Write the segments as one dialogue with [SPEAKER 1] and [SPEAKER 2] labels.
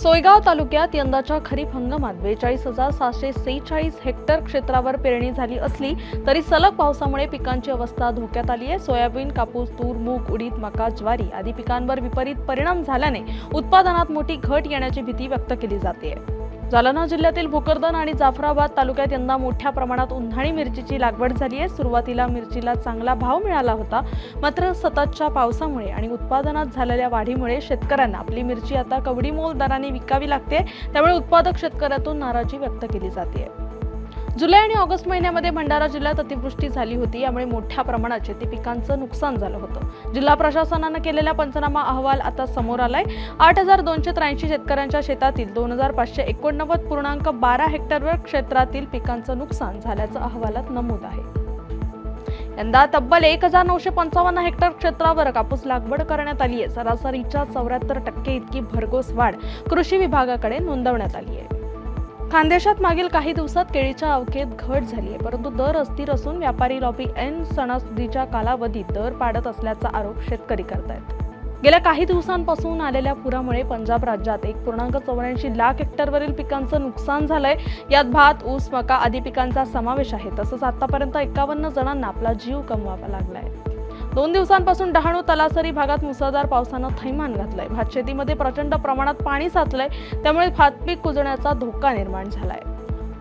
[SPEAKER 1] सोयगाव तालुक्यात यंदाच्या खरीप हंगामात बेचाळीस हजार सहाशे सेहेचाळीस हेक्टर क्षेत्रावर पेरणी झाली असली तरी सलग पावसामुळे पिकांची अवस्था धोक्यात आली आहे. सोयाबीन कापूस तूर मूग उडीद मका ज्वारी आदी पिकांवर विपरीत परिणाम झाल्याने उत्पादनात मोठी घट येण्याची भीती व्यक्त केली जाते. जालना जिल्ह्यातील भोकरदन आणि जाफराबाद तालुक्यात यंदा मोठ्या प्रमाणात उन्हाळी मिरचीची लागवड झाली आहे. सुरुवातीला मिरचीला चांगला भाव मिळाला होता. मात्र सततच्या पावसामुळे आणि उत्पादनात झालेल्या वाढीमुळे शेतकऱ्यांना आपली मिरची आता कवडी मोल दराने विकावी लागते. त्यामुळे उत्पादक शेतकऱ्यातून नाराजी व्यक्त केली जाते. जुलै आणि ऑगस्ट महिन्यामध्ये भंडारा जिल्ह्यात अतिवृष्टी झाली होती. यामुळे मोठ्या प्रमाणात शेती पिकांचं नुकसान झालं होतं. जिल्हा प्रशासनानं केलेला पंचनामा अहवाल आता समोर आलाय. आठ हजार दोनशे त्र्याऐंशी शेतकऱ्यांच्या शेतातील दोन हजार पाचशे एकोणनव्वद पूर्णांक बारा हेक्टरवर क्षेत्रातील पिकांचं नुकसान झाल्याचं अहवालात नमूद आहे. यंदा तब्बल एक हजार नऊशे पंचावन्न हेक्टर क्षेत्रावर कापूस लागवड करण्यात आली आहे सरासरीच्या चौऱ्याहत्तर टक्के इतकी भरघोस वाढ कृषी विभागाकडे नोंदवण्यात आली आहे खानदेशात मागील काही दिवसात केळीच्या अवकेत घट झाली आहे. परंतु दर अस्थिर असून व्यापारी लॉबी एन सणासुदीच्या कालावधीत दर पाडत असल्याचा आरोप शेतकरी करतायत. गेल्या काही दिवसांपासून आलेल्या पुरामुळे पंजाब राज्यात एक पूर्णांक चौऱ्याऐंशी लाख हेक्टरवरील पिकांचं नुकसान झालंय. यात भात ऊस मका आदी पिकांचा समावेश आहे. तसंच आतापर्यंत एकावन्न जणांना आपला जीव गमवावा लागलाय. दोन दिवसांपासून डहाणू तलासरी भागात मुसळधार पावसानं थैमान घातलंय. भात शेतीमध्ये प्रचंड प्रमाणात पाणी साचलंय. त्यामुळे भातपीक कुजण्याचा धोका निर्माण झालाय.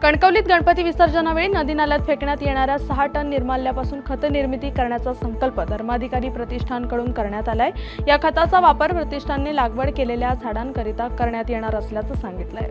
[SPEAKER 1] कणकवलीत गणपती विसर्जनावेळी नदी नाल्यात फेकण्यात येणाऱ्या सहा टन निर्माल्यापासून खत निर्मिती करण्याचा संकल्प धर्माधिकारी प्रतिष्ठानकडून करण्यात आलाय. या खताचा वापर प्रतिष्ठानने लागवड केलेल्या झाडांकरिता करण्यात येणार असल्याचं सांगितलंय.